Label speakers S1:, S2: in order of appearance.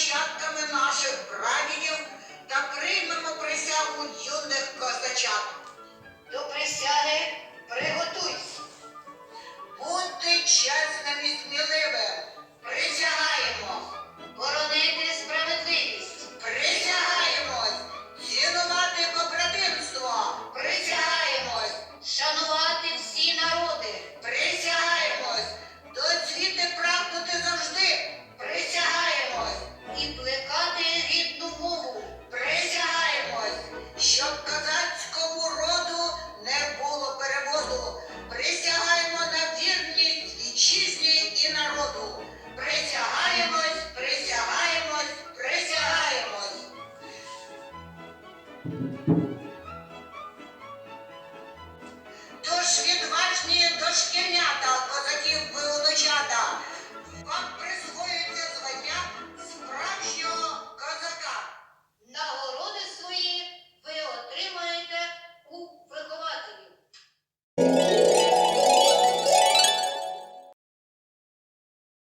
S1: нащадками наших прадідів та приймемо присягу юних козачат. Тож відважні дошкільнята козаків.